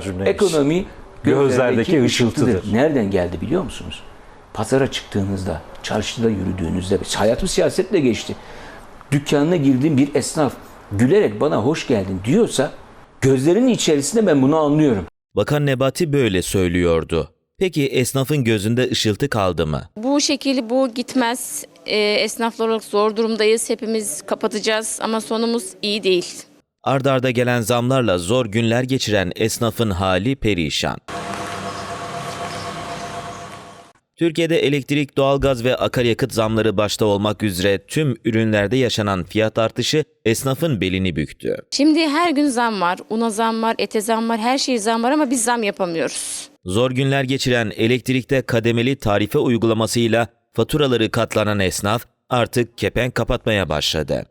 Cümleymiş. Ekonomi Gözlerdeki ışıltıdır. ışıltıdır. Nereden geldi biliyor musunuz? Pazara çıktığınızda, çarşıda yürüdüğünüzde, hayatım siyasetle geçti. Dükkanına girdiğim bir esnaf gülerek bana hoş geldin diyorsa gözlerinin içerisinde ben bunu anlıyorum. Bakan Nebati böyle söylüyordu. Peki esnafın gözünde ışıltı kaldı mı? Bu şekil bu gitmez. Ee, esnaflar olarak zor durumdayız. Hepimiz kapatacağız ama sonumuz iyi değil. Ardarda arda gelen zamlarla zor günler geçiren esnafın hali perişan. Türkiye'de elektrik, doğalgaz ve akaryakıt zamları başta olmak üzere tüm ürünlerde yaşanan fiyat artışı esnafın belini büktü. Şimdi her gün zam var. Una zam var, ete zam var, her şeye zam var ama biz zam yapamıyoruz. Zor günler geçiren elektrikte kademeli tarife uygulamasıyla faturaları katlanan esnaf artık kepenk kapatmaya başladı.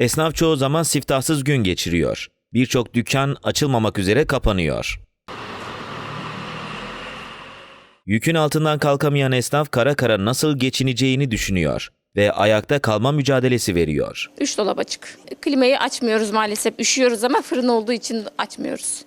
Esnaf çoğu zaman siftahsız gün geçiriyor. Birçok dükkan açılmamak üzere kapanıyor. Yükün altından kalkamayan esnaf kara kara nasıl geçineceğini düşünüyor ve ayakta kalma mücadelesi veriyor. Üç dolap açık. Klimayı açmıyoruz maalesef. Üşüyoruz ama fırın olduğu için açmıyoruz.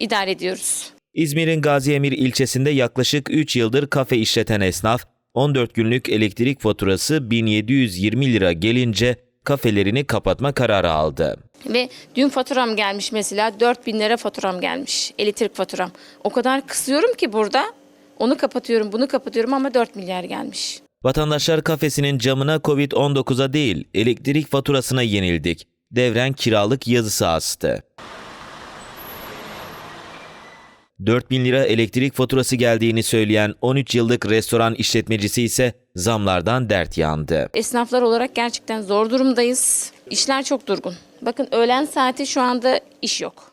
İdare ediyoruz. İzmir'in Gaziemir ilçesinde yaklaşık 3 yıldır kafe işleten esnaf, 14 günlük elektrik faturası 1720 lira gelince kafelerini kapatma kararı aldı. Ve dün faturam gelmiş mesela 4000 lira faturam gelmiş. Elektrik faturam. O kadar kısıyorum ki burada. Onu kapatıyorum, bunu kapatıyorum ama 4 milyar gelmiş. Vatandaşlar kafesinin camına Covid-19'a değil, elektrik faturasına yenildik. Devren kiralık yazısı astı. 4000 lira elektrik faturası geldiğini söyleyen 13 yıllık restoran işletmecisi ise zamlardan dert yandı. Esnaflar olarak gerçekten zor durumdayız. İşler çok durgun. Bakın öğlen saati şu anda iş yok.